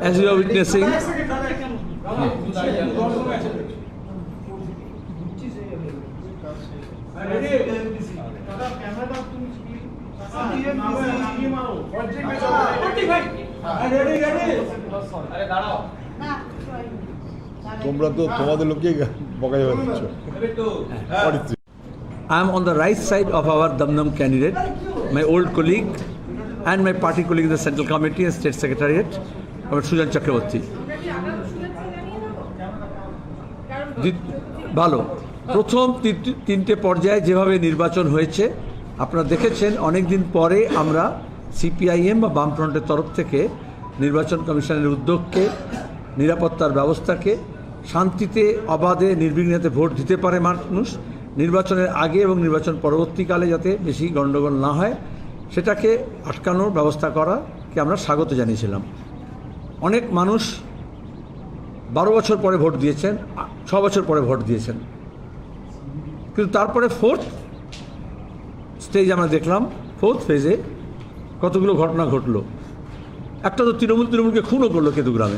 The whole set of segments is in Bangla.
as you are witnessing, তোমরা তো তোমাদের লোককে বকা যাবে I am on the right side of our Damnam candidate, my old colleague and my party colleague in the Central Committee and State Secretariat, আমার সুজন চক্রবর্তী। ভালো। প্রথম তিনটি- তিনটে পর্যায়ে যেভাবে নির্বাচন হয়েছে, আপনারা দেখেছেন অনেক দিন পরে আমরা সিপিআইএম বা বামফ্রন্টের তরফ থেকে নির্বাচন কমিশনের উদ্যোগকে, নিরাপত্তার ব্যবস্থাকে, শান্তিতে, অবাধে, নির্বিঘ্নতে ভোট দিতে পারে মানুষ। নির্বাচনের আগে এবং নির্বাচন পরবর্তীকালে যাতে বেশি গণ্ডগোল না হয়, সেটাকে আটকানোর ব্যবস্থা করাকে আমরা স্বাগত জানিয়েছিলাম। অনেক মানুষ বারো বছর পরে ভোট দিয়েছেন, ছ বছর পরে ভোট দিয়েছেন। কিন্তু তারপরে ফোর্থ স্টেজ আমরা দেখলাম ফোর্থ ফেজে কতগুলো ঘটনা ঘটলো। একটা তো তৃণমূল তৃণমূলকে খুনও করল কেতুগ্রামে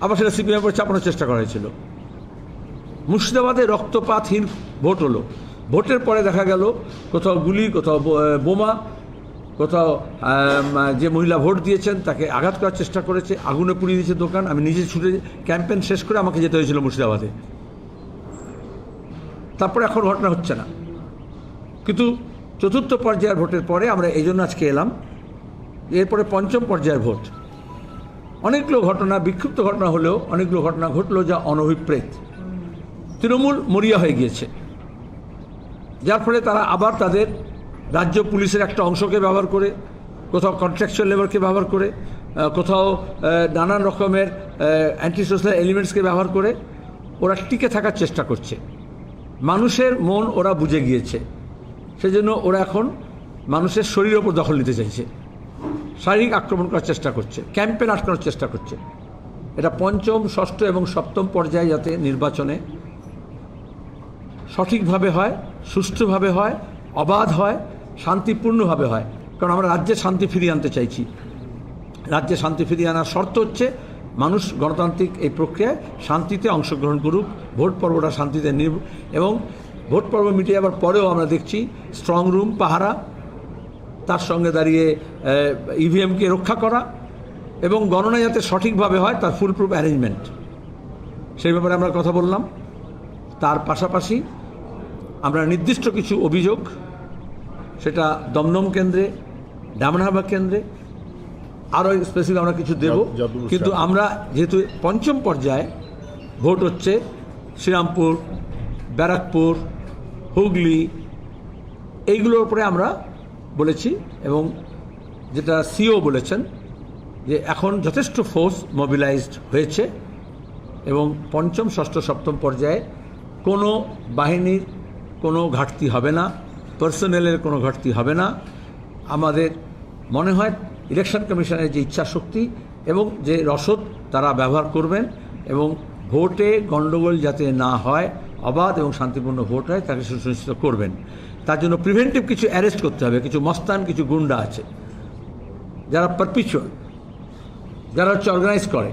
আবার সেটা সিপিএম করে চাপানোর চেষ্টা করা হয়েছিল। মুর্শিদাবাদে রক্তপাতহীন ভোট হলো। ভোটের পরে দেখা গেল কোথাও গুলি, কোথাও বোমা কোথাও যে মহিলা ভোট দিয়েছেন তাকে আঘাত করার চেষ্টা করেছে, আগুনে পুড়িয়ে দিয়েছে দোকান। আমি নিজে ছুটে ক্যাম্পেন শেষ করে আমাকে যেতে হয়েছিল মুর্শিদাবাদে। তারপরে এখন ঘটনা হচ্ছে না। কিন্তু চতুর্থ পর্যায়ের ভোটের পরে আমরা এই জন্য আজকে এলাম। এরপরে পঞ্চম পর্যায়ের ভোট। অনেকগুলো ঘটনা বিক্ষিপ্ত ঘটনা হলেও অনেকগুলো ঘটনা ঘটলো যা অনভিপ্রেত। তৃণমূল মরিয়া হয়ে গিয়েছে। যার ফলে তারা আবার তাদের রাজ্য পুলিশের একটা অংশকে ব্যবহার করে, কোথাও কন্ট্রাকচুয়াল লেবারকে ব্যবহার করে কোথাও নানান রকমের অ্যান্টি সোশ্যাল এলিমেন্টসকে ব্যবহার করে, ওরা টিকে থাকার চেষ্টা করছে। মানুষের মন ওরা বুঝে গিয়েছে। সেজন্য ওরা এখন মানুষের শরীরের ওপর দখল নিতে চাইছে। শারীরিক আক্রমণ করার চেষ্টা করছে ক্যাম্পেন আটকানোর চেষ্টা করছে। এটা পঞ্চম, ষষ্ঠ এবং সপ্তম পর্যায়ে যাতে নির্বাচনে সঠিকভাবে হয়, সুষ্ঠুভাবে হয়, অবাধ হয় শান্তিপূর্ণভাবে হয়। কারণ আমরা রাজ্যে শান্তি ফিরিয়ে আনতে চাইছি। রাজ্যে শান্তি ফিরিয়ে আনার শর্ত হচ্ছে মানুষ গণতান্ত্রিক এই প্রক্রিয়ায় শান্তিতে অংশগ্রহণ করুক, ভোট পর্বটা শান্তিতে নিব এবং ভোট পর্ব মিটে যাবার পরেও আমরা দেখছি স্ট্রং রুম পাহারা, তার সঙ্গে দাঁড়িয়ে ইভিএমকে রক্ষা করা এবং গণনা যাতে সঠিকভাবে হয় তার ফুল প্রুফ অ্যারেঞ্জমেন্ট সেই ব্যাপারে আমরা কথা বললাম। তার পাশাপাশি আমরা নির্দিষ্ট কিছু অভিযোগ সেটা দমদম কেন্দ্রে ডামনাহাবা কেন্দ্রে আরও স্পেসিফিক আমরা কিছু দেব। কিন্তু আমরা যেহেতু পঞ্চম পর্যায়ে ভোট হচ্ছে শ্রীরামপুর ব্যারাকপুর হুগলি এইগুলোর উপরে আমরা বলেছি এবং যেটা সিও বলেছেন যে এখন যথেষ্ট ফোর্স মোবিলাইজড হয়েছে এবং পঞ্চম ষষ্ঠ সপ্তম পর্যায়ে কোনো বাহিনীর কোনো ঘাটতি হবে না। পার্সোনেলের কোনো ঘাটতি হবে না। আমাদের মনে হয় ইলেকশন কমিশনের যে ইচ্ছাশক্তি এবং যে রসদ তারা ব্যবহার করবেন এবং ভোটে গণ্ডগোল যাতে না হয়, অবাধ এবং শান্তিপূর্ণ ভোট হয়, তাকে সুনিশ্চিত করবেন। তার জন্য প্রিভেন্টিভ কিছু অ্যারেস্ট করতে হবে, কিছু মস্তান, কিছু গুন্ডা আছে। যারা পারপিচুয়াল যারা হচ্ছে অর্গানাইজ করে।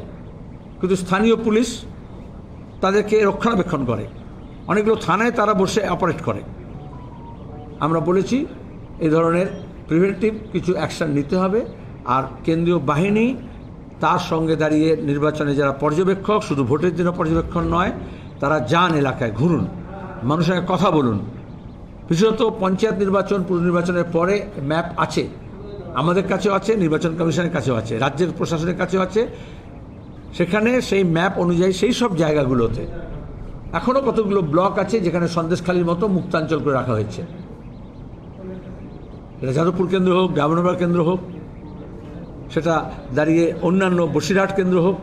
কিন্তু স্থানীয় পুলিশ তাদেরকে রক্ষণাবেক্ষণ করে। অনেকগুলো থানায় তারা বসে অপারেট করে। আমরা বলেছি এ ধরনের প্রিভেন্টিভ কিছু অ্যাকশন নিতে হবে আর কেন্দ্রীয় বাহিনী তার সঙ্গে দাঁড়িয়ে নির্বাচনে যারা পর্যবেক্ষক, শুধু ভোটের জন্য পর্যবেক্ষণ নয়, তারা যান এলাকায় ঘুরুন। মানুষের সঙ্গে কথা বলুন। বিশেষত পঞ্চায়েত নির্বাচন, পুর নির্বাচনের পরে ম্যাপ আছে। আমাদের কাছেও আছে, নির্বাচন কমিশনের কাছেও আছে, রাজ্যের প্রশাসনের কাছেও আছে। সেখানে সেই ম্যাপ অনুযায়ী সেই সব জায়গাগুলোতে এখনও কতগুলো ব্লক আছে যেখানে সন্দেশখালির মতো মুক্তাঞ্চল করে রাখা হয়েছে। এটা যাদবপুর কেন্দ্র হোক ডাবনগর কেন্দ্র হোক, সেটা দাঁড়িয়ে অন্যান্য বসিরহাট কেন্দ্র হোক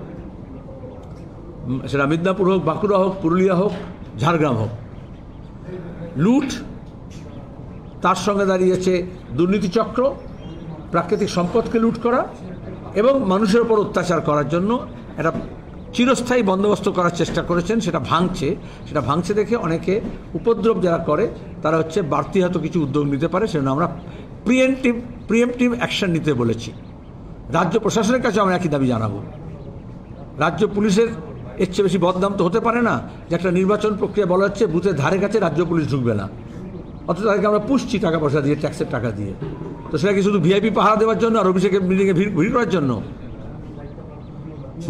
সেটা মিদনাপুর হোক, বাঁকুড়া হোক, পুরুলিয়া হোক, ঝাড়গ্রাম হোক। লুট, তার সঙ্গে দাঁড়িয়েছে দুর্নীতি চক্র, প্রাকৃতিক সম্পদকে লুট করা এবং মানুষের ওপর অত্যাচার করার জন্য একটা চিরস্থায়ী বন্দোবস্ত করার চেষ্টা করেছেন, সেটা ভাঙছে। সেটা ভাঙছে দেখে অনেকে উপদ্রব যারা করে, তারা হচ্ছে বাড়তি হয়তো কিছু উদ্যোগ নিতে পারে, সেজন্য আমরা প্রিয়েন্টিভ প্রিয়েমটিভ অ্যাকশন নিতে বলেছি। রাজ্য প্রশাসনের কাছে আমরা একই দাবি জানাব। রাজ্য পুলিশের এর চেয়ে বেশি বদনাম তো হতে পারে না, যে একটা নির্বাচন প্রক্রিয়া বলা হচ্ছে বুথের ধারে কাছে রাজ্য পুলিশ ঢুকবে না। অথচ তাদেরকে আমরা পুষছি টাকা পয়সা দিয়ে, ট্যাক্সের টাকা দিয়ে। তো সেটা কি শুধু ভিআইপি পাহারা দেওয়ার জন্য আর অভিষেকের মিটিংয়ে ভিড় ভিড় করার জন্য?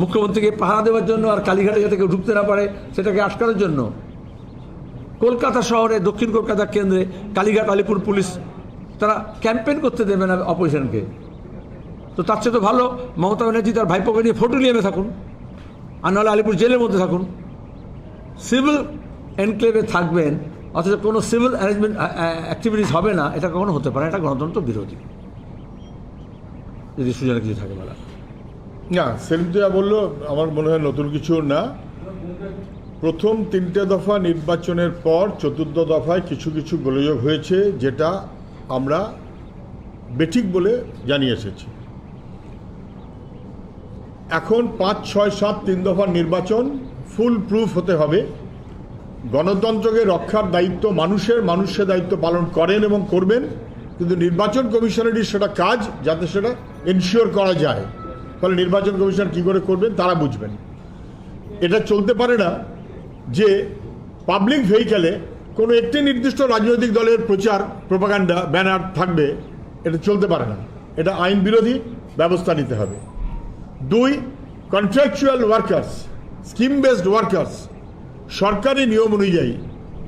মুখ্যমন্ত্রীকে পাহারা দেওয়ার জন্য আর কালীঘাটে যাতে কেউ ঢুকতে না পারে, সেটাকে আটকানোর জন্য? কলকাতা শহরে, দক্ষিণ কলকাতা কেন্দ্রে কালীঘাট আলিপুর পুলিশ তারা ক্যাম্পেইন করতে দেবে না অপোজিশনকে তো তার চেয়ে তো ভালো, মমতা ব্যানার্জি তার ভাইপোকে নিয়ে ফটো নিয়ে থাকুন, আর নাহলে আলিপুর জেলের মধ্যে থাকুন। সিভিল এনক্লেভে থাকবেন, অথচ কোনো সিভিল অ্যারেঞ্জমেন্ট অ্যাক্টিভিটিস হবে না, এটা কখনো হতে পারে এটা গণতন্ত্র বিরোধী। যদি সুযোগ কিছু থাকে বলা না, সেলিম তো যা বলল, আমার মনে হয় নতুন কিছু না। প্রথম তিনটে দফা নির্বাচনের পর চতুর্থ দফায় কিছু কিছু গোলযোগ হয়েছে, যেটা আমরা বেঠিক বলে জানিয়ে এসেছি। এখন পাঁচ, ছয়, সাত তিন দফার নির্বাচন ফুল প্রুফ হতে হবে। গণতন্ত্রকে রক্ষার দায়িত্ব মানুষের মানুষের দায়িত্ব পালন করেন এবং করবেন, কিন্তু নির্বাচন কমিশনেরই সেটা কাজ যাতে সেটা এনশিওর করা যায়। ফলে নির্বাচন কমিশন কী করে করবেন তারা বুঝবেন। এটা চলতে পারে না যে পাবলিক ভেহিক্যালে কোনো একটি নির্দিষ্ট রাজনৈতিক দলের প্রচার প্রোপাগান্ডা ব্যানার থাকবে, এটা চলতে পারে না। এটা আইন বিরোধী ব্যবস্থা নিতে হবে। দুই contractual workers scheme based workers সরকারি নিয়ম অনুযায়ী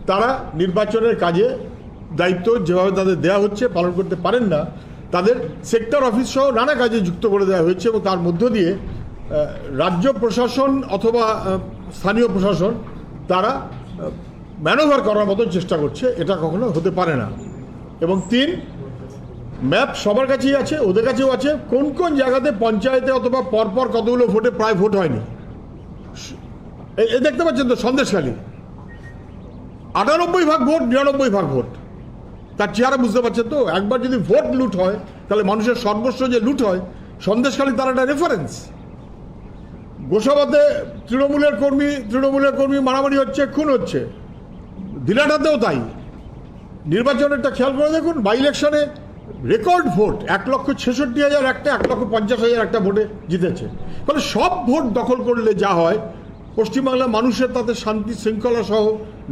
তারা নির্বাচনের কাজে দায়িত্ব যেভাবে তাদের দেওয়া হচ্ছে, পালন করতে পারেন না, তাদের সেক্টর অফিস সহ নানা কাজে যুক্ত করে দেওয়া হয়েছে এবং তার মধ্য দিয়ে রাজ্য প্রশাসন অথবা স্থানীয় প্রশাসন তারা ম্যানোভার করার মতো চেষ্টা করছে, এটা কখনো হতে পারে না। এবং তিন, ম্যাপ সবার কাছেই আছে, ওদের কাছেও আছে। কোন কোন জায়গাতে পঞ্চায়েতে অথবা পরপর কতগুলো ভোটে প্রায় ভোট হয়নি। এ- দেখতে পাচ্ছেন তো সন্দেশখালী আটানব্বই ভাগ ভোট, নিরানব্বই ভাগ ভোট। তার চেহারা বুঝতে পারছেন তো? একবার যদি ভোট লুট হয়, তাহলে মানুষের সর্বস্ব যে লুট হয় সন্দেশখালী তার একটা রেফারেন্স গোসাবাতে তৃণমূলের কর্মী তৃণমূলের কর্মী মারামারি হচ্ছে, খুন হচ্ছে। দিনাটাতেও তাই। নির্বাচনেরটা খেয়াল করে দেখুন বাই ইলেকশনে রেকর্ড ভোট এক লক্ষ ছেষট্টি হাজার একটা, এক লক্ষ পঞ্চাশ হাজার একটা ভোটে জিতেছে। ফলে সব ভোট দখল করলে যা হয়, পশ্চিমবাংলার মানুষের তাতে শান্তি শৃঙ্খলা সহ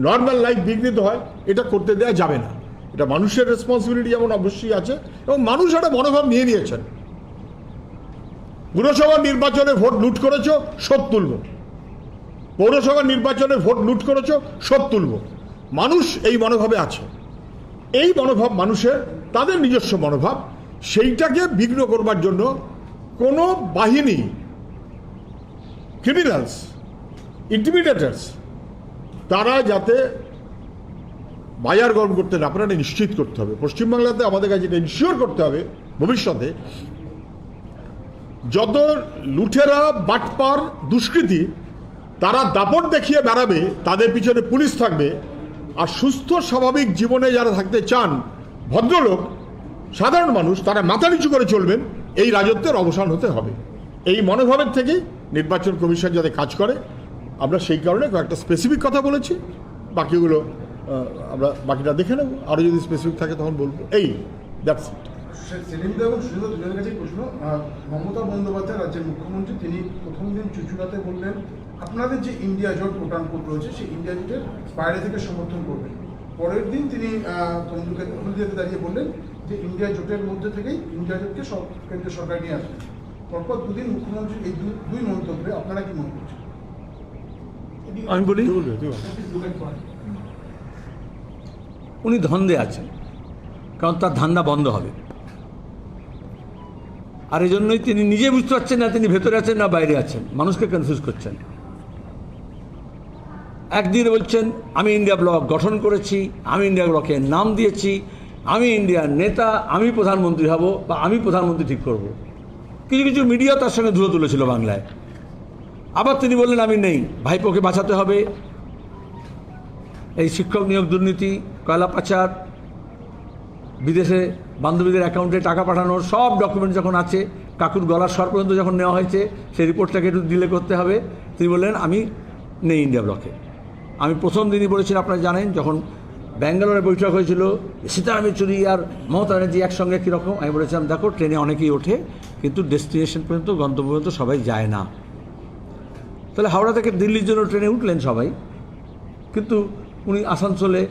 নর্মাল লাইফ বিঘ্নিত হয়, এটা করতে দেওয়া যাবে না। এটা মানুষের রেসপন্সিবিলিটি যেমন অবশ্যই আছে, এবং মানুষ একটা মনোভাব নিয়ে নিয়েছেন। পুরসভা নির্বাচনে ভোট লুট করেছ, শোধ তুলব। পৌরসভা নির্বাচনে ভোট লুট করেছ, শোধ তুলব। মানুষ এই মনোভাবে আছে। এই মনোভাব মানুষের, তাদের নিজস্ব মনোভাব, সেইটাকে বিঘ্ন করবার জন্য কোনো বাহিনী ক্রিমিনালস ইন্টিমিডেটার্স তারা যাতে বাজার গরম করতে না পারে নিশ্চিত করতে হবে। পশ্চিমবাংলাতে আমাদের কাছে এটা ইনশিওর করতে হবে ভবিষ্যতে, যত লুঠেরা বাটপার দুষ্কৃতী, তারা দাপট দেখিয়ে বেড়াবে, তাদের পিছনে পুলিশ থাকবে আর সুস্থ, স্বাভাবিক জীবনে যারা থাকতে চান, ভদ্রলোক, সাধারণ মানুষ, তারা মাথা নিচু করে চলবেন, এই রাজত্বের অবসান হতে হবে। এই মনোভাবের থেকেই নির্বাচন কমিশন যাতে কাজ করে, আমরা সেই কারণে কয়েকটা স্পেসিফিক কথা বলেছি, বাকিগুলো আমরা বাকিটা দেখে নেব। আরও যদি স্পেসিফিক থাকে তখন বলব। এই দ্যাটস ইট দুজনের কাছেই প্রশ্ন। মমতা বন্দ্যোপাধ্যায় রাজ্যের মুখ্যমন্ত্রী, তিনি প্রথম দিন চুচুড়াতে বললেন আপনাদের যে ইন্ডিয়া জোট ভোটান কোড রয়েছে সেই ইন্ডিয়া জোটের বাইরে থেকে সমর্থন করবেন। পরের দিন তিনি তমলুকে হলদিয়াতে দাঁড়িয়ে বললেন যে ইন্ডিয়া জোটের মধ্যে থেকেই ইন্ডিয়া জোটকে সব কেন্দ্রীয় সরকার নিয়ে আসবে পরপর দুদিন মুখ্যমন্ত্রী এই দু- দুই মন্তব্যে আপনারা কি মনে করছেন? আমি বল। উনি ধন্দে আছেন কারণ তার ধান্দা বন্ধ হবে। আর এই জন্যই তিনি নিজে বুঝতে পারছেন না তিনি ভেতরে আছেন না বাইরে আছেন। মানুষকে কনফিউজ করছেন। একদিন বলছেন, আমি ইন্ডিয়া ব্লক গঠন করেছি, আমি ইন্ডিয়া ব্লকের নাম দিয়েছি, আমি ইন্ডিয়ার নেতা, আমি প্রধানমন্ত্রী হব বা আমি প্রধানমন্ত্রী ঠিক করব। কিছু কিছু মিডিয়া তার সঙ্গে ধুলো তুলেছিল বাংলায়। আবার তিনি বললেন, আমি নেই, ভাইপোকে বাঁচাতে হবে। এই শিক্ষক নিয়োগ দুর্নীতি, কয়লা পাচার, বিদেশে বান্ধবীদের অ্যাকাউন্টে টাকা পাঠানোর সব ডকুমেন্ট যখন আছে, কাকুর গলার স্বর পর্যন্ত যখন নেওয়া হয়েছে, সেই রিপোর্টটাকে একটু ডিলে করতে হবে। তিনি বললেন, আমি নেই ইন্ডিয়া ব্লকে। আমি প্রথম দিনই বলেছিলাম, আপনারা জানেন, যখন ব্যাঙ্গালোরে বৈঠক হয়েছিল, সীতারাম ইয়েচুরি আর মমতা ব্যানার্জি একসঙ্গে কীরকম, আমি বলেছিলাম, দেখো, ট্রেনে অনেকেই ওঠে, কিন্তু ডেস্টিনেশন পর্যন্ত, গন্তব্য পর্যন্ত সবাই যায় না। তাহলে হাওড়া থেকে দিল্লির জন্য ট্রেনে উঠলেন সবাই, কিন্তু উনি আসানসোলে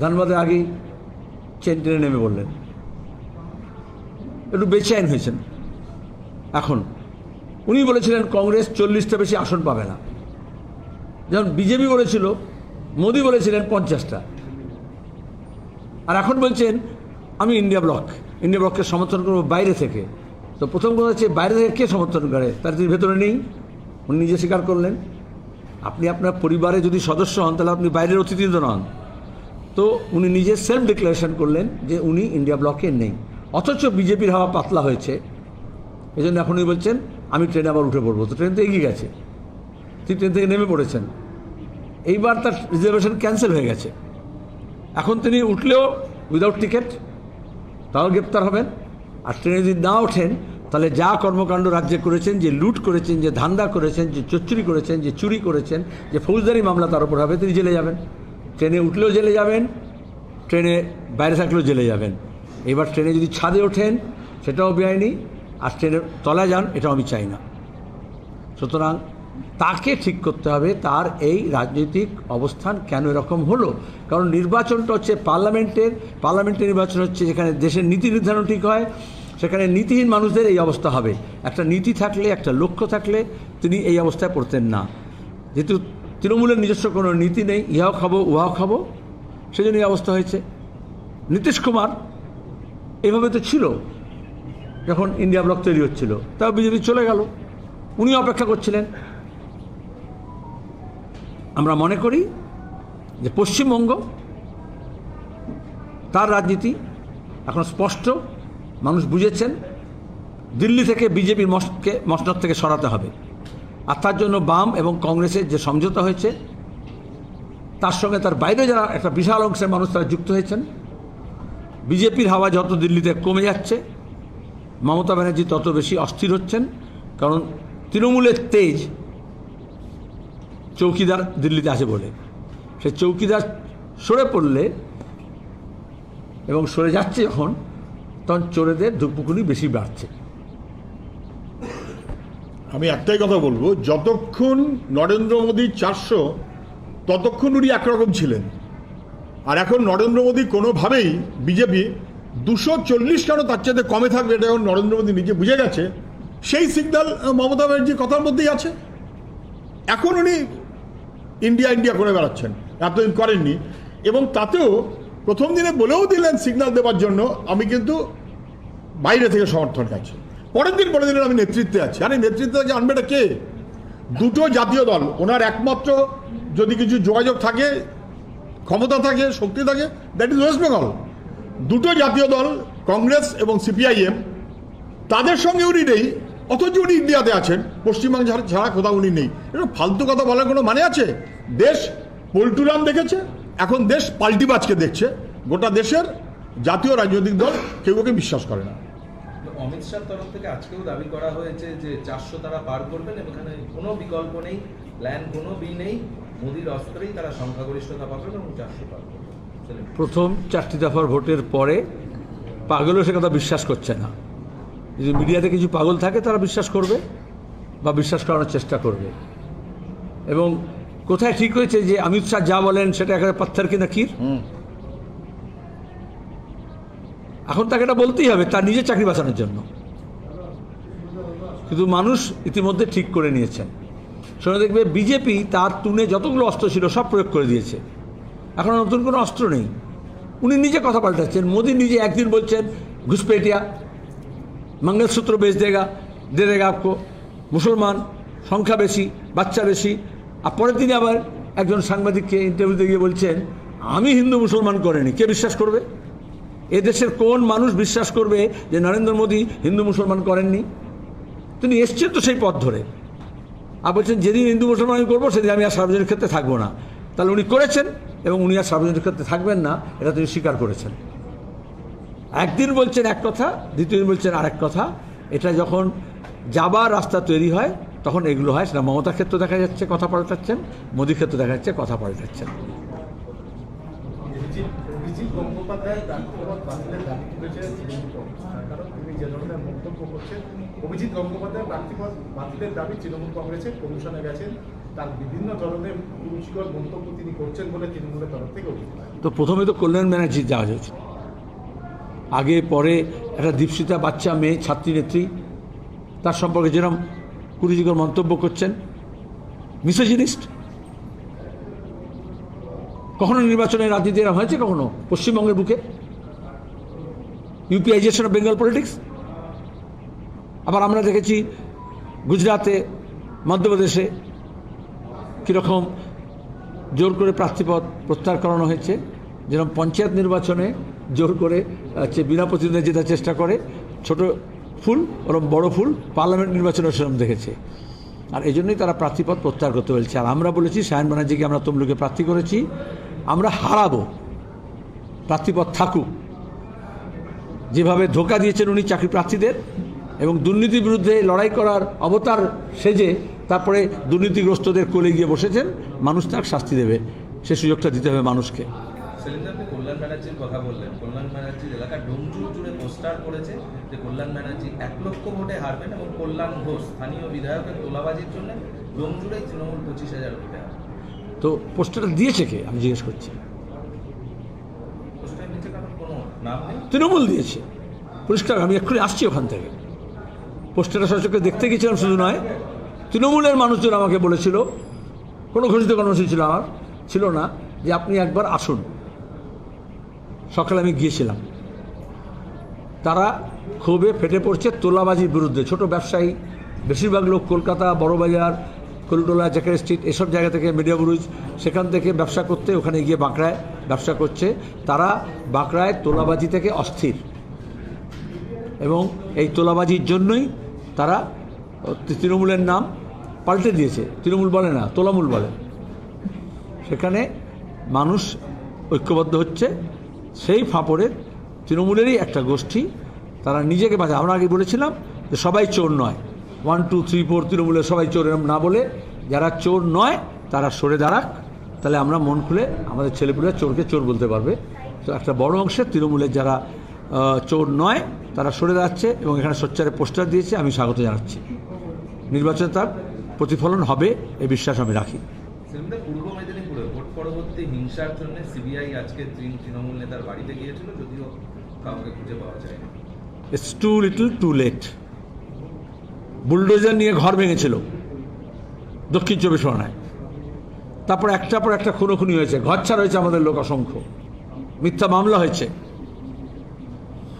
ধানবাদে আগেই চেন ট্রেনে নেমে বললেন একটু বেচেন হয়েছেন। এখন, উনি বলেছিলেন, কংগ্রেস চল্লিশটা বেশি আসন পাবে না। যেমন বিজেপি বলেছিল, মোদি বলেছিলেন পঞ্চাশটা। আর এখন বলছেন, আমি ইন্ডিয়া ব্লক, ইন্ডিয়া ব্লককে সমর্থন করব বাইরে থেকে। তো প্রথম কথা হচ্ছে, বাইরে থেকে কে সমর্থন করে? তার যদি ভেতরে নেই। উনি নিজে স্বীকার করলেন। আপনি আপনার পরিবারে যদি সদস্য হন, তাহলে আপনি বাইরের অতিথি নন। তো উনি নিজে সেলফ ডিক্লারেশন করলেন যে উনি ইন্ডিয়া ব্লকে নেই। অথচ বিজেপির হাওয়া পাতলা হয়েছে। এই জন্য এখন উনি বলছেন, আমি ট্রেনে আবার উঠে পড়ব। তো ট্রেন তো এগিয়ে গেছে। তিনি ট্রেন থেকে নেমে পড়েছেন। এইবার তার রিজার্ভেশন ক্যান্সেল হয়ে গেছে। এখন তিনি উঠলেও উইদাউট টিকিট তাও গ্রেপ্তার হবেন। আর ট্রেনে যদি না ওঠেন, তাহলে যা কর্মকাণ্ড রাজ্যে করেছেন, যে লুট করেছেন, যে ধান্দা করেছেন, যে চচ্চুরি করেছেন, যে চুরি করেছেন, যে ফৌজদারি মামলা তার উপর হবে, তিনি জেলে যাবেন। ট্রেনে উঠলেও জেলে যাবেন, ট্রেনে বাইরে থাকলেও জেলে যাবেন। এবার ট্রেনে যদি ছাদে ওঠেন, সেটাও বেআইনি। আর ট্রেনের তলায় যান, এটাও আমি চাই না। সুতরাং তাকে ঠিক করতে হবে, তার এই রাজনৈতিক অবস্থান কেন এরকম হলো? কারণ নির্বাচনটা হচ্ছে পার্লামেন্টের পার্লামেন্টের নির্বাচন হচ্ছে যেখানে দেশের নীতি নির্ধারণ ঠিক হয়, সেখানে নীতিহীন মানুষদের এই অবস্থা হবে। একটা নীতি থাকলে, একটা লক্ষ্য থাকলে তিনি এই অবস্থায় পড়তেন না। যেহেতু তৃণমূলের নিজস্ব কোনো নীতি নেই, ইহাও খাব, উহাও খাব সেজন্য এই অবস্থা হয়েছে। নীতিশ কুমার এভাবে তো ছিল, যখন ইন্ডিয়া ব্লক তৈরি হচ্ছিল, তাও বিজেপি চলে গেল। উনি অপেক্ষা করছিলেন। আমরা মনে করি যে পশ্চিমবঙ্গ তার রাজনীতি এখন স্পষ্ট, মানুষ বুঝেছেন, দিল্লি থেকে বিজেপির মসকে, মসনদ থেকে সরাতে হবে। আর তার জন্য বাম এবং কংগ্রেসের যে সমঝোতা হয়েছে, তার সঙ্গে তার বাইরে যারা একটা বিশাল অংশের মানুষ তারা যুক্ত হয়েছেন। বিজেপির হাওয়া যত দিল্লিতে কমে যাচ্ছে, মমতা ব্যানার্জি তত বেশি অস্থির হচ্ছেন। কারণ তৃণমূলের তেজ চৌকিদার দিল্লিতে আছে বলে। সে চৌকিদার সরে পড়লে এবং সরে যাচ্ছে যখন, তখন চোরেদের ধুকপুকুনি বেশি বাড়ছে। আমি একটাই কথা বলব, যতক্ষণ নরেন্দ্র মোদী চারশো, ততক্ষণ উনি একরকম ছিলেন। আর এখন নরেন্দ্র মোদী কোনোভাবেই বিজেপি দুশো চল্লিশ কেন তার চাইতে কমে থাকবে এটা এখন নরেন্দ্র মোদী নিজে বুঝে গেছে। সেই সিগন্যাল মমতা ব্যানার্জির কথার মধ্যেই আছে। এখন উনি ইন্ডিয়া ইন্ডিয়া করে বেড়াচ্ছেন। এতদিন করেননি। এবং তাতেও প্রথম দিনে বলেও দিলেন সিগন্যাল দেওয়ার জন্য, আমি কিন্তু বাইরে থেকে সমর্থন আছে পরের দিন পরের দিন আমি নেতৃত্বে আছি। আরে, নেতৃত্বে আনবেটা কে? দুটো জাতীয় দল, ওনার একমাত্র যদি কিছু যোগাযোগ থাকে, ক্ষমতা থাকে, শক্তি থাকে, দ্যাট ইজ ওয়েস্ট বেঙ্গল। দুটো জাতীয় দল, কংগ্রেস এবং সিপিআইএম, তাদের সঙ্গে উনি অথচ উনি ইন্ডিয়াতে আছেন। পশ্চিমবঙ্গ ছাড়া কোথাও উনি নেই। এটা ফালতু কথা বলার কোনো মানে আছে? দেশ পল্টুরাম দেখেছে? এখন দেশ পাল্টিবাজকে দেখছে। গোটা দেশের জাতীয় রাজনৈতিক দল কেউ ওকে বিশ্বাস করে না। অমিত শাহর তরফ থেকে আজকেও দাবি করা হয়েছে যে চারশো তারা পার করবেন এবং এখানে কোনো বিকল্প নেই প্ল্যান কোনো বি নেই। মোদির অস্ত্রেই তারা সংখ্যাগরিষ্ঠতা পাবেন এবং চারশো পার করবেন। প্রথম চারটি দফার ভোটের পরে পাগলও সে কথা বিশ্বাস করছে না। যদি মিডিয়াতে কিছু পাগল থাকে তারা বিশ্বাস করবে বা বিশ্বাস করানোর চেষ্টা করবে। এবং কোথায় ঠিক হয়েছে যে অমিত শাহ যা বলেন সেটা একেবারে পাথর কিনা ক্ষীর? এখন তাকে এটা বলতেই হবে তার নিজের চাকরি বাঁচানোর জন্য। কিন্তু মানুষ ইতিমধ্যে ঠিক করে নিয়েছেন। শুনে দেখবে বিজেপি তার তুনে যতগুলো অস্ত্র ছিল সব প্রয়োগ করে দিয়েছে। এখন নতুন কোনো অস্ত্র নেই। উনি নিজে কথা পাল্টাচ্ছেন মোদী নিজে একদিন বলছেন ঘুসপেটিয়া মঙ্গলসূত্র বেচ দেগা দে দেগা আপকো মুসলমান সংখ্যা বেশি বাচ্চা বেশি আর পরের দিনে আবার একজন সাংবাদিককে ইন্টারভিউতে গিয়ে বলছেন আমি হিন্দু মুসলমান করেনি। কে বিশ্বাস করবে? এদেশের কোন মানুষ বিশ্বাস করবে যে নরেন্দ্র মোদী হিন্দু মুসলমান করেননি? তিনি এসছেন তো সেই পথ ধরে। আর বলছেন, যেদিন হিন্দু মুসলমান আমি করব, সেদিন আমি আর সার্বজনিক ক্ষেত্রে থাকব না। তাহলে উনি করেছেন এবং উনি আর সার্বজনিক ক্ষেত্রে থাকবেন না, এটা তিনি স্বীকার করেছেন। একদিন বলছেন এক কথা দ্বিতীয় দিন বলছেন আরেক কথা। এটা যখন যাবার রাস্তা তৈরি হয় তখন এগুলো হয়। সেটা মমতার ক্ষেত্রে দেখা যাচ্ছে কথা পাল্টাচ্ছেন। মোদীর ক্ষেত্রে দেখা যাচ্ছে কথা পাল্টাচ্ছেন। বন্দ্যোপাধ্যায় প্রার্থীপদ বাতিলের দাবি তুলেছে তৃণমূল কংগ্রেস তার কারণ তিনি যে ধরনের মন্তব্য করছেন অভিজিৎ গঙ্গোপাধ্যায় প্রার্থীপদ বাতিলের দাবি তৃণমূল কংগ্রেসের কমিশনে গেছেন। তার বিভিন্ন ধরনের রুচিকর মন্তব্য তিনি করছেন বলে তৃণমূলের তরফ থেকে অভিযোগ তো প্রথমে তো কল্যাণ ব্যানার্জি যাওয়া হয়েছে। আগে, পরে একটা দীপশিতা বাচ্চা, মেয়ে, ছাত্রী, নেত্রী, তার সম্পর্কে যেরকম কুরুচিকর মন্তব্য করছেন, মিসোজিনিস্ট। কখনো নির্বাচনের রাজনীতি এরকম হয়েছে কখনো? পশ্চিমবঙ্গের বুকে? ইউপিআইজেশন অফ বেঙ্গল পলিটিক্স? আবার আমরা দেখেছি গুজরাতে, মধ্যপ্রদেশে কীরকম জোর করে প্রার্থীপদ প্রত্যাহার করানো হয়েছে। যেরকম পঞ্চায়েত নির্বাচনে জোর করে হচ্ছে বিনা প্রতিদ্বন্দ্বী জেতার চেষ্টা করে। ছোট ফুল ওরকম বড় ফুল পার্লামেন্ট নির্বাচনে সেরকম দেখেছে। আর এই জন্যই তারা প্রার্থীপদ প্রত্যাহার করতে বলছে। আর আমরা বলেছি সায়ন ব্যানার্জিকে আমরা তমলুকে প্রার্থী করেছি। আমরা হারাবো। প্রার্থীপদ থাকুক। যেভাবে ধোকা দিয়েছেন উনি চাকরি প্রার্থীদের এবং দুর্নীতির বিরুদ্ধে লড়াই করার অবতার সেজে তারপরে দুর্নীতিগ্রস্তদের কোলে গিয়ে বসেছেন, মানুষ তার শাস্তি দেবে। সে সুযোগটা দিতে হবে মানুষকে। ব্যানার্জির কথা বললেন। কল্যাণ ব্যানার্জির এলাকা ডোমজুর জুড়ে পোস্টার করেছে যে কল্যাণ ব্যানার্জি এক লক্ষ ভোটে হারবেন এবং কল্যাণ ঘোষ স্থানীয় বিধায়কের তোলাবাজির জন্য ডোমজুড়েই তৃণমূল পঁচিশ হাজার ভোটে তো পোস্টারটা দিয়েছে কে? আমি জিজ্ঞেস করছি। পোস্টারের তৃণমূল দিয়েছে। পরিষ্কার আমি এক্ষুনি আসছি ওখান থেকে। পোস্টারটা সচক্ষে দেখতে গেছিলাম শুধু নয় তৃণমূলের মানুষজন আমাকে বলেছিল কোনো ঘোষিত কর্মসূচি ছিল আমার ছিল না যে আপনি একবার আসুন। সকালে আমি গিয়েছিলাম। তারা ক্ষোভে ফেটে পড়ছে তোলাবাজির বিরুদ্ধে। ছোট ব্যবসায়ী, বেশিরভাগ লোক কলকাতা, বড়বাজার, কলটোলা, জ্যাকের স্ট্রিট, এসব জায়গা থেকে মিডিয়া বুরুজ সেখান থেকে ব্যবসা করতে ওখানে গিয়ে বাঁকড়ায় ব্যবসা করছে। তারা বাঁকড়ায় তোলাবাজি থেকে অস্থির। এবং এই তোলাবাজির জন্যই তারা তৃণমূলের নাম পাল্টে দিয়েছে। তৃণমূল বলে না, তোলামূল বলে। সেখানে মানুষ ঐক্যবদ্ধ হচ্ছে। সেই ফাঁপড়ে তৃণমূলেরই একটা গোষ্ঠী, তারা নিজেকে বাঁচা আমরা আগে বলেছিলাম যে সবাই চোর নয়। ওয়ান টু থ্রি ফোর তৃণমূলের সবাই চোর এরম না বলে যারা চোর নয়, তারা সরে দাঁড়াক। তাহলে আমরা মন খুলে আমাদের ছেলেপুলেরা চোরকে চোর বলতে পারবে। তো একটা বড় অংশে তৃণমূলের যারা চোর নয়, তারা সরে দাঁড়াচ্ছে এবং এখানে সোচ্চারে পোস্টার দিয়েছে। আমি স্বাগত জানাচ্ছি। নির্বাচনে তার প্রতিফলন হবে এই বিশ্বাস আমি রাখি। পরবর্তী হিংসার জন্য সিবিআই আজকে তৃণ- তৃণমূল নেতার বাড়িতে গিয়েছিল, যদিও কাউকে খুঁজে পাওয়া যায়নি। It's too little too late bulldozer নিয়ে ঘর ভেঙেছিল, দক্ষিণ চব্বিশ পরগনায়। তারপর একটা পর একটা খুনোখুনি হয়েছে, ঘর ছাড়া হয়েছে আমাদের লোক অসংখ্য। মিথ্যা মামলা হয়েছে,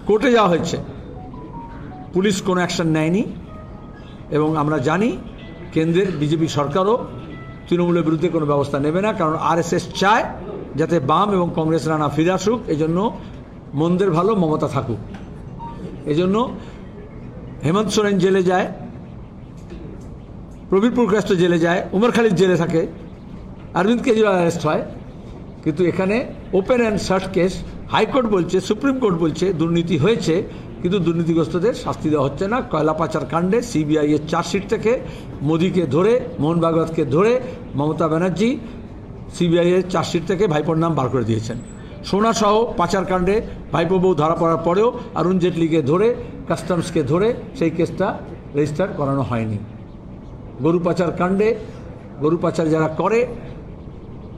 কোর্টে যাওয়া হয়েছে। পুলিশ কোনো অ্যাকশন নেয়নি, এবং আমরা জানি কেন্দ্রের বিজেপি সরকারও তৃণমূলের বিরুদ্ধে কোনো ব্যবস্থা নেবে না, কারণ আরএসএস চায় যাতে বাম এবং কংগ্রেস রানা ফিরে আসুক এই জন্য মন্দের ভালো, মমতা থাকুক। এজন্য হেমন্ত সোরেন জেলে যায় প্রবীর পুরকাস্ত জেলে যায়, উমর খালিদ জেলে থাকে, অরবিন্দ কেজরিওয়াল অ্যারেস্ট হয়। কিন্তু এখানে open and shut case high court বলছে, সুপ্রিম কোর্ট বলছে, দুর্নীতি হয়েছে কিন্তু দুর্নীতিগ্রস্তদের শাস্তি দেওয়া হচ্ছে না। কয়লা পাচার কাণ্ডে সিবিআই এর চার্জশিট থেকে মোদীকে ধরে, মোহন ভাগবতকে ধরে মমতা ব্যানার্জি সিবিআই এর চার্জশিট থেকে ভাইপোর নাম বার করে দিয়েছেন। সোনা সহ পাচার কাণ্ডে ভাইপো বউ ধরা পড়ার পরেও অরুণ জেটলিকে ধরে, কাস্টমসকে ধরে সেই কেসটা রেজিস্টার করানো হয়নি। গরু পাচার কাণ্ডে গরু পাচার যারা করে,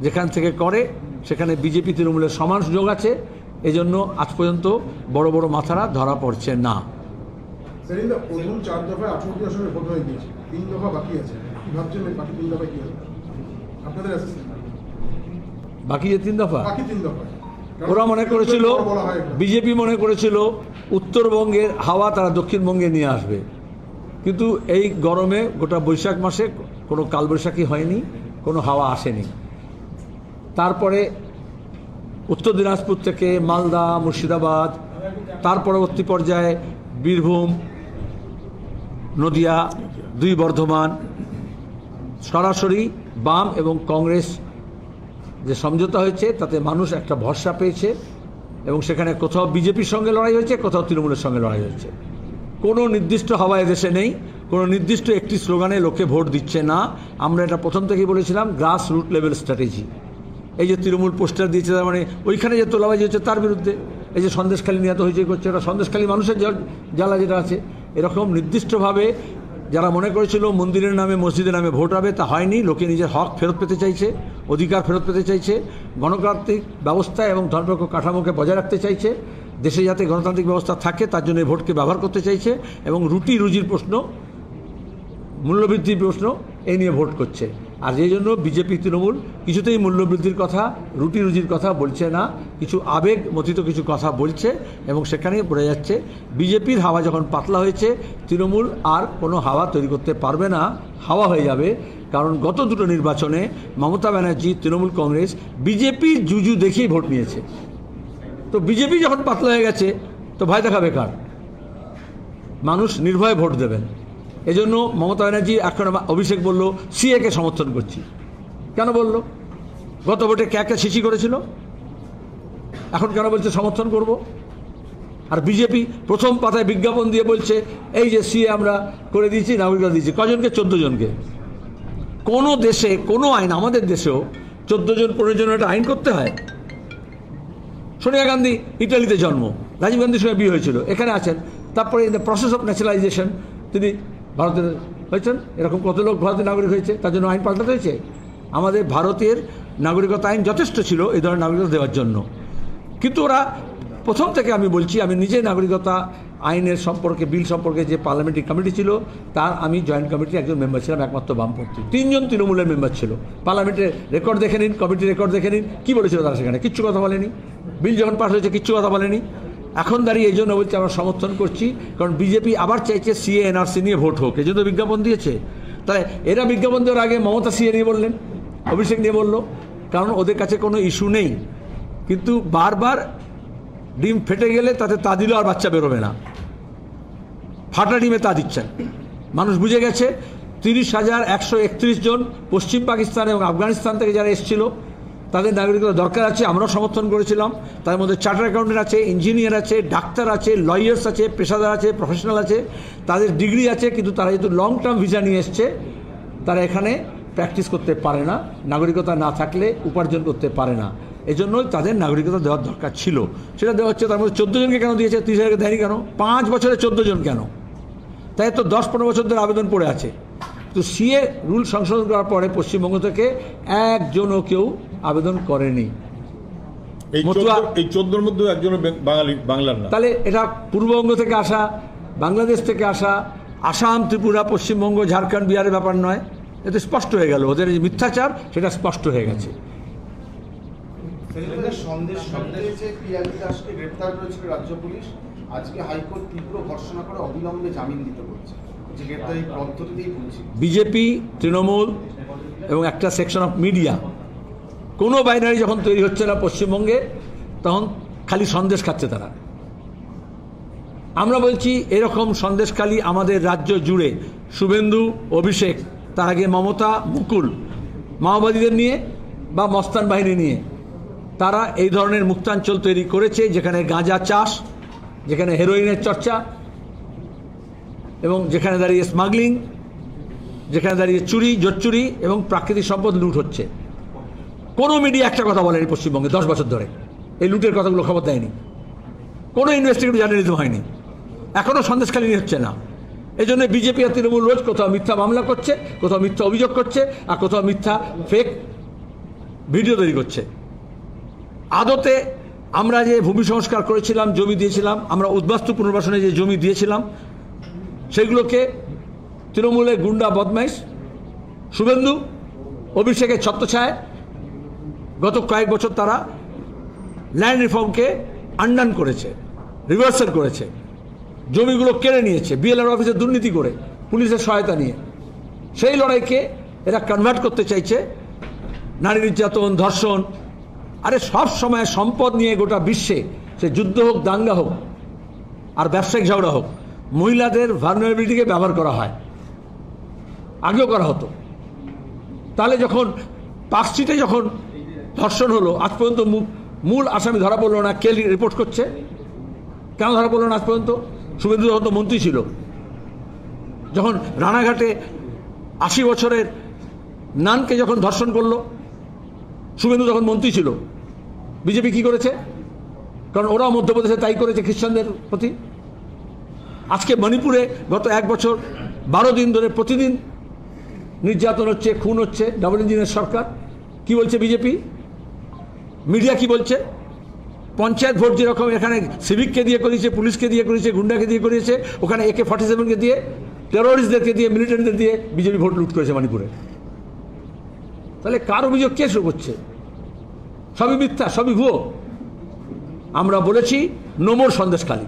যেখান থেকে করে, সেখানে বিজেপি তৃণমূলের সমান সুযোগ আছে। এজন্য আজ পর্যন্ত বড় বড় মাথারা ধরা পড়ছে না। প্রথম চার দফায় আঠারোটি আসনে ভোট হয়ে গিয়েছে। তিন দফা বাকি আছে। ভাবছেন বাকি তিন দফায় কি হবে? আপনাদের বাকি যে তিন দফা? বাকি তিন দফায় ওরা মনে করেছিল। বিজেপি মনে করেছিল উত্তরবঙ্গের হাওয়া তারা দক্ষিণবঙ্গে নিয়ে আসবে। কিন্তু এই গরমে গোটা বৈশাখ মাসে কোনো কালবৈশাখী হয়নি কোনো হাওয়া আসেনি। তারপরে উত্তর দিনাজপুর থেকে মালদা, মুর্শিদাবাদ, তার পরবর্তী পর্যায়ে বীরভূম, নদিয়া, দুই বর্ধমান, সরাসরি বাম এবং কংগ্রেস যে সমঝোতা হয়েছে, তাতে মানুষ একটা ভরসা পেয়েছে এবং সেখানে কোথাও বিজেপির সঙ্গে লড়াই হয়েছে, কোথাও তৃণমূলের সঙ্গে লড়াই হয়েছে। কোনো নির্দিষ্ট হাওয়া এদেশে নেই, কোনো নির্দিষ্ট একটি স্লোগানে লোকে ভোট দিচ্ছে না। আমরা এটা প্রথম থেকেই বলেছিলাম গ্রাস রুট লেভেল স্ট্র্যাটেজি এই যে তৃণমূল পোস্টার দিয়েছে, তার মানে ওইখানে যে তোলাবাজি হচ্ছে তার বিরুদ্ধে। এই যে সন্দেশখালী নিহত হয়েছে করছে ওটা সন্দেশখালী মানুষের জ্বাল- যেটা আছে, এরকম নির্দিষ্টভাবে যারা মনে করেছিল মন্দিরের নামে, মসজিদের নামে ভোট হবে, তা হয়নি। লোকে নিজের হক ফেরত পেতে চাইছে, অধিকার ফেরত পেতে চাইছে, গণতান্ত্রিক ব্যবস্থা এবং ধর্মকে কাঠামোকে বজায় রাখতে চাইছে। দেশে যাতে গণতান্ত্রিক ব্যবস্থা থাকে, তার জন্য এই ভোটকে ব্যবহার করতে চাইছে এবং রুটি রুজির প্রশ্ন, মূল্যবৃদ্ধির প্রশ্ন এই নিয়ে ভোট করছে। আর এই জন্য বিজেপি তৃণমূল কিছুতেই মূল্যবৃদ্ধির কথা, রুটি রুজির কথা বলছে না, কিছু আবেগ মথিত কিছু কথা বলছে এবং সেখানেই বোঝা যাচ্ছে, বিজেপির হাওয়া যখন পাতলা হয়েছে, তৃণমূল আর কোনো হাওয়া তৈরি করতে পারবে না, হাওয়া হয়ে যাবে। কারণ গত দুটো নির্বাচনে মমতা ব্যানার্জি, তৃণমূল কংগ্রেস বিজেপির জুজু দেখেই ভোট নিয়েছে। তো বিজেপি যখন পাতলা হয়ে গেছে, তো ভয় দেখাবে কার? মানুষ নির্ভয়ে ভোট দেবেন। এজন্য মমতা ব্যানার্জি এখন অভিষেক বলল, সিএকে সমর্থন করছি। কেন বলল? গত ভোটে ক্যাকে শিশি করেছিল? এখন কেন বলছে সমর্থন করব? আর বিজেপি প্রথম পাতায় বিজ্ঞাপন দিয়ে বলছে, এই যে সিএ আমরা করে দিয়েছি নাগরিকতা দিয়েছি। কজনকে? চোদ্দ জনকে। কোনো দেশে, কোনো আইন, আমাদের দেশেও চোদ্দ জন, পনেরো জন একটা আইন করতে হয়? সোনিয়া গান্ধী ইটালিতে জন্ম, রাজীব গান্ধীর সঙ্গে বিয়ে হয়েছিল, এখানে আছেন। তারপরে in the process of nationalisation তিনি ভারতের হয়েছেন? এরকম কত লোক ভারতের নাগরিক হয়েছে? তার জন্য আইন পাল্টাতে হয়েছে? আমাদের ভারতের নাগরিকতা আইন যথেষ্ট ছিল এই ধরনের নাগরিকতা দেওয়ার জন্য। কিন্তু ওরা প্রথম থেকে আমি বলছি, আমি নিজে নাগরিকতা আইনের সম্পর্কে, বিল সম্পর্কে যে পার্লামেন্টারি কমিটি ছিল, তার আমি জয়েন্ট কমিটির একজন মেম্বার ছিলাম, একমাত্র বামপন্থী। তিনজন তৃণমূলের মেম্বার ছিল। পার্লামেন্টের রেকর্ড দেখে নিন, কমিটির রেকর্ড দেখে নিন, কী বলেছিল তারা সেখানে? কিচ্ছু কথা বলেনি। বিল যখন পাস হয়েছে, কিচ্ছু কথা বলেনি। এখন দাঁড়িয়ে এই জন্য বলছি আমরা সমর্থন করছি, কারণ বিজেপি আবার চাইছে সিএ, এনআরসি নিয়ে ভোট হোক। এই জন্য বিজ্ঞাপন দিয়েছে। তাহলে এরা বিজ্ঞাপন দেওয়ার আগে মমতা সিএ নিয়ে বললেন, অভিষেক নিয়ে বলল, কারণ ওদের কাছে কোনো ইস্যু নেই। কিন্তু বারবার ডিম ফেটে গেলে তাতে তা দিলেও আর বাচ্চা বেরোবে না। ফাটা ডিমে তা দিচ্ছেন মানুষ বুঝে গেছে, তিরিশ হাজার একশো একত্রিশ জন পশ্চিম পাকিস্তান এবং আফগানিস্তান থেকে যারা এসেছিল তাদের নাগরিকতা দরকার আছে, আমরাও সমর্থন করেছিলাম। তার মধ্যে চার্টার অ্যাকাউন্টেন্ট আছে ইঞ্জিনিয়ার আছে ডাক্তার আছে লয়ার্স আছে, পেশাদার আছে প্রফেশনাল আছে, তাদের ডিগ্রি আছে, কিন্তু তারা যেহেতু লং টার্ম ভিসা নিয়ে এসছে, তারা এখানে প্র্যাকটিস করতে পারে না, নাগরিকতা না থাকলে উপার্জন করতে পারে না। এজন্যই তাদের নাগরিকতা দেওয়ার দরকার ছিল। সেটা দেওয়া হচ্ছে তার মধ্যে চোদ্দ জনকে কেন দিয়েছে? তিরিশ হাজারকে দেয়নি কেন? পাঁচ বছরে চোদ্দ জন কেন? তাই তো দশ পনেরো বছর ধরে আবেদন পড়ে আছে। তো সিএ রুল সংশোধন করার পরে পশ্চিমবঙ্গ থেকে একজনও কেউ আবেদন করেনি। এই মতুয়া- এই চোদ্দোর মধ্যে একজন বাঙালি বাংলার না তাহলে এটা পূর্ববঙ্গ থেকে আসা বাংলাদেশ থেকে আসা আসাম ত্রিপুরা পশ্চিমবঙ্গ ঝাড়খণ্ড বিহারের ব্যাপার নয়। এতে স্পষ্ট হয়ে গেল। ওদের যে মিথ্যাচার সেটা স্পষ্ট হয়ে গেছে। সেখানে সন্দেশ সন্দেশে যে পিয়ালি দাসকে গ্রেপ্তার করেছিল রাজ্য পুলিশ। আজকে হাইকোর্ট তীব্র ভর্সনা করে অবিলম্বে জামিন দিতে বলছে। যে গ্রেপ্তারি পদ্ধতিতেই বলছি। বিজেপি তৃণমূল এবং একটা সেকশন অফ মিডিয়া কোনো বাইনারি যখন তৈরি হচ্ছে না পশ্চিমবঙ্গে, তখন খালি সন্দেশ খাচ্ছে তারা। আমরা বলছি, এরকম সন্দেশখালি আমাদের রাজ্য জুড়ে শুভেন্দু, অভিষেক, তার আগে মমতা, মুকুল, মাওবাদীদের নিয়ে বা মস্তান বাহিনী নিয়ে। তারা এই ধরনের মুক্তাঞ্চল তৈরি করেছে, যেখানে গাঁজা চাষ, যেখানে হেরোইনের চর্চা, এবং যেখানে দাঁড়িয়ে স্মাগলিং যেখানে দাঁড়িয়ে চুরি জোচ্চুরি এবং প্রাকৃতিক সম্পদ লুট হচ্ছে। কোনো মিডিয়া একটা কথা বলেনি পশ্চিমবঙ্গে দশ বছর ধরে। এই লুটের কথাগুলো খবর দেয়নি। কোনো ইনভেস্টিগেটিভ জার্নালিজম হয়নি। এখনও সন্দেশখালী হচ্ছে না। এই জন্য বিজেপি আর তৃণমূল রোজ কোথাও মিথ্যা মামলা করছে, কোথাও মিথ্যা অভিযোগ করছে, আর কোথাও মিথ্যা ফেক ভিডিও তৈরি করছে। আদতে আমরা যে ভূমি সংস্কার করেছিলাম, জমি দিয়েছিলাম, আমরা উদ্বাস্তু পুনর্বাসনে যে জমি দিয়েছিলাম, সেগুলোকে তৃণমূলের গুন্ডা বদমাইশ, শুভেন্দু, অভিষেকের ছত্রছায় গত কয়েক বছর তারা ল্যান্ড রিফর্মকে আন্ডান করেছে, রিভার্সাল করেছে। জমিগুলো কেড়ে নিয়েছে, বিএলআর অফিসে দুর্নীতি করে, পুলিশের সহায়তা নিয়ে। সেই লড়াইকে এরা কনভার্ট করতে চাইছে। নারী নির্যাতন, ধর্ষণ, আরে সব সময় সম্পদ নিয়ে গোটা বিশ্বে সে যুদ্ধ হোক, দাঙ্গা হোক, আর ব্যবসায়িক ঝগড়া হোক, মহিলাদের ভার্নারেবিলিটিকে ব্যবহার করা হয়। আগেও করা হতো। তাহলে যখন পার্কস্ট্রিটে যখন ধর্ষণ হলো, আজ পর্যন্ত মূল আসামি ধরা পড়ল না, কে রিপোর্ট করছে? কেন ধরা পড়ল না আজ পর্যন্ত? শুভেন্দু তখন তো মন্ত্রী ছিল। যখন রানাঘাটে আশি বছরের নানকে যখন ধর্ষণ করল, শুভেন্দু তখন মন্ত্রী ছিল। বিজেপি কি করেছে? কারণ ওরাও মধ্যপ্রদেশে তাই করেছে খ্রিস্টানদের প্রতি। আজকে মণিপুরে গত এক বছর বারো দিন ধরে প্রতিদিন নির্যাতন হচ্ছে, খুন হচ্ছে ডাবল ইঞ্জিনের সরকার। কি বলছে বিজেপি? মিডিয়া কি বলছে? পঞ্চায়েত ভোট যেরকম এখানে সিভিককে দিয়ে করিয়েছে পুলিশকে দিয়ে করিয়েছে গুন্ডাকে দিয়ে করিয়েছে ওখানে একে ফর্টি সেভেনকে দিয়ে টেরোরিস্টদেরকে দিয়ে মিলিটারিদের দিয়ে বিজেপি ভোট লুট করেছে মণিপুরে। তাহলে কার অভিযোগ কে শুরু করছে? সবই মিথ্যা, সবই ভুয়ো। আমরা বলেছি নোমর সন্দেশখালী।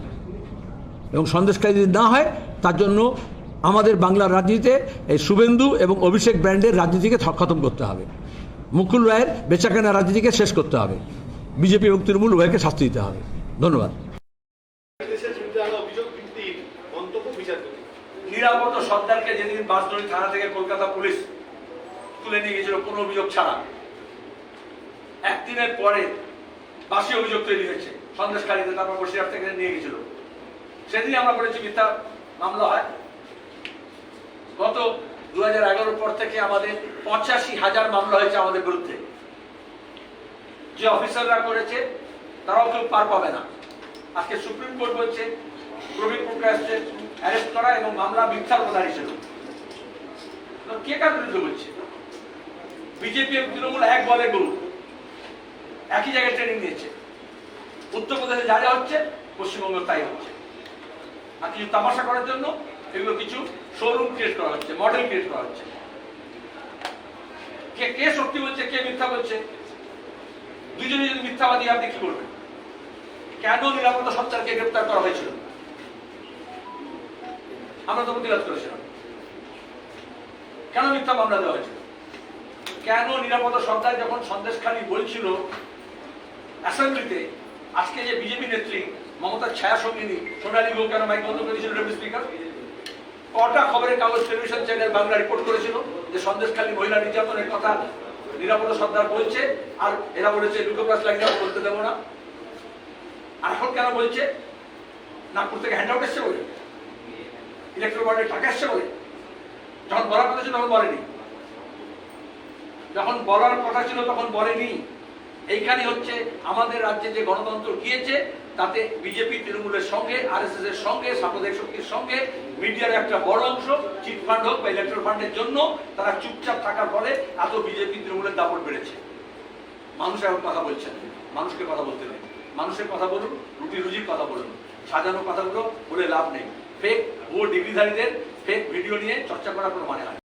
এবং সন্দেশকারী যদি না হয়, তার জন্য আমাদের বাংলার রাজনীতিতে এই শুভেন্দু এবং অভিষেক ব্র্যান্ডের রাজনীতিকে খতম করতে হবে। মুকুল রায়ের বেচাকেনা রাজনীতিকে শেষ করতে হবে। বিজেপি এবং তৃণমূল উভয়কে শাস্তি দিতে হবে। ধন্যবাদ। কলকাতা পুলিশ তুলে নিয়ে গেছিল কোনো অভিযোগ ছাড়া। একদিনের পরে অভিযোগ তৈরি হয়েছে সন্দেশকারীদের তারপর বসিরহাট থেকে নিয়ে গেছিল সেদিন আমরা বলেছি মামলা হয়। গত দু হাজার পর থেকে আমাদের পঁচাশি হাজার মামলা হয়েছে আমাদের বিরুদ্ধে। যে অফিসাররা করেছে, তারাও কেউ পার পাবে না। আজকে সুপ্রিম কোর্ট বলছে, প্রবীণ প্রকাশকে অ্যারেস্ট করা এবং মামলা মিথ্যার প্রধান হিসেবে। কে কার বিরুদ্ধে বলছে? বিজেপি এবং তৃণমূল এক বলে গরু একই জায়গায় ট্রেনিং নিয়েছে। উত্তরপ্রদেশে যা যা হচ্ছে পশ্চিমবঙ্গ তাই হচ্ছে। আর কিছু তামাশা করার জন্য, এগুলো কিছু শোরুম ক্রিয়েট করা হচ্ছে মডেল ক্রিয়েট করা হচ্ছে। কে কে সত্যি বলছে, কে মিথ্যা বলছে? দুজনে যদি মিথ্যাবাদী, আপনি কি করবেন? কেন নিরাপত্তা সত্তারকে গ্রেপ্তার করা হয়েছিল? আমরা তো প্রতিবাদ করেছিলাম। কেন মিথ্যা মামলা দেওয়া হয়েছিল? কেন নিরাপত্তা সত্তার যখন সন্দেশখালী বলছিল, অ্যাসেম্বলিতে, আজকে যে বিজেপি নেত্রী মমতার ছায়া সঙ্গিনী, সোনালী গো কেন মাইক বন্ধ করেছিল স্পিকার? কটা খবরের কাগজ টেলিভিশন চ্যানেল বাংলা রিপোর্ট করেছিল? যে সন্দেশখালী মহিলা নির্যাতনের কথা নিরাপত্তা সর্দার বলছে, আর এরা বলেছে ক্লাস লাগিয়ে আমরা বলতে দেবো না। আর এখন কেন বলছে? নাগপুর থেকে হ্যান্ড আউট এসছে বলে? ইলেকট্রো বন্ডের টাকা এসছে বলে? যখন বলার কথা ছিল, তখন বলেনি। যখন বলার কথা ছিল, তখন বলেনি। এইখানে হচ্ছে আমাদের রাজ্যে যে গণতন্ত্র গিয়েছে, তাতে বিজেপি, তৃণমূলের সঙ্গে আরএসএস এর সঙ্গে, সাম্প্রদায়িক শক্তির সঙ্গে মিডিয়ার একটা বড় অংশ, চিট ফান্ড হোক বা ইলেকট্রাল ফান্ডের জন্য তারা চুপচাপ থাকার ফলে এত বিজেপি তৃণমূলের দাপট বেড়েছে। মানুষ এখন কথা বলছেন মানুষকে কথা বলতে নেই। মানুষের কথা বলুন, রুটি রুজির কথা বলুন। সাজানো কথাগুলো বলে লাভ নেই। ফেক ও ডিগ্রিধারীদের ফেক ভিডিও নিয়ে চর্চা করার কোনো মানে হয়।